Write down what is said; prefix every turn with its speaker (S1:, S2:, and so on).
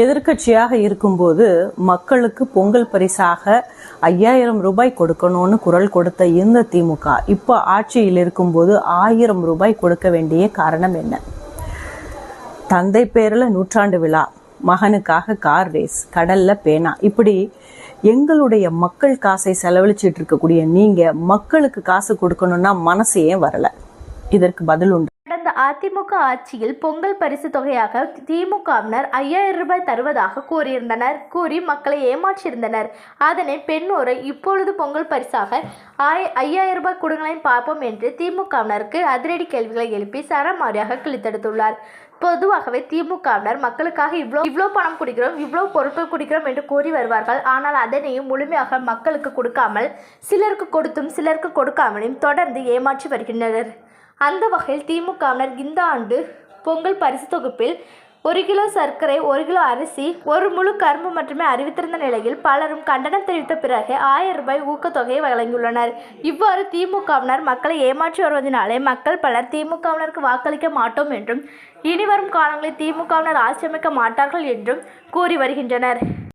S1: எதிர்க்கட்சியாக இருக்கும்போது மக்களுக்கு பொங்கல் பரிசாக ஐயாயிரம் ரூபாய் கொடுக்கணும்னு குரல் கொடுத்த இந்த திமுக இப்போ ஆட்சியில் இருக்கும்போது ஆயிரம் ரூபாய் கொடுக்க வேண்டிய காரணம் என்ன? தந்தை பேரில் நூற்றாண்டு விழா மகனுக்காக கார் ரேஸ் கடல்ல பேனா. இப்படி எங்களுடைய மக்கள் காசை செலவழிச்சிட்டு இருக்கக்கூடிய நீங்க மக்களுக்கு காசு கொடுக்கணும்னா மனசு ஏன் வரல? இதற்கு பதில் உண்டு.
S2: அதிமுக ஆட்சியில் பொங்கல் பரிசு தொகையாக திமுகவினர் ஐயாயிரம் ரூபாய் தருவதாக கூறியிருந்தனர். கூறி மக்களை ஏமாற்றியிருந்தனர். அதனை பெண்ணோரை இப்பொழுது பொங்கல் பரிசாக ஆய் ஐயாயிரம் ரூபாய் கொடுங்களேன் பார்ப்போம் என்று திமுகவினருக்கு அதிரடி கேள்விகளை எழுப்பி சரமாரியாக கிழித்தெடுத்துள்ளார். பொதுவாகவே திமுகவினர் மக்களுக்காக இவ்வளோ இவ்வளோ பணம் குடிக்கிறோம் இவ்வளோ பொருட்கள் குடிக்கிறோம் என்று கூறி வருவார்கள். ஆனால் அதனையும் முழுமையாக மக்களுக்கு கொடுக்காமல் சிலருக்கு கொடுத்தும் சிலருக்கு கொடுக்காமலும் தொடர்ந்து ஏமாற்றி வருகின்றனர். அந்த வகையில் திமுகவினர் இந்த ஆண்டு பொங்கல் பரிசு தொகுப்பில் ஒரு கிலோ சர்க்கரை ஒரு கிலோ அரிசி ஒரு முழு கரும்பு மட்டுமே அறிவித்திருந்த நிலையில் பலரும் கண்டனம் தெரிவித்த பிறகு ஆயிரம் ரூபாய் ஊக்கத்தொகையை வழங்கியுள்ளனர். இவ்வாறு திமுகவினர் மக்களை ஏமாற்றி வருவதனாலே மக்கள் பலர் திமுகவினருக்கு வாக்களிக்க மாட்டோம் என்றும் இனி வரும் காலங்களில் திமுகவினர் ஆட்சி அமைக்க மாட்டார்கள் என்றும் கூறி வருகின்றனர்.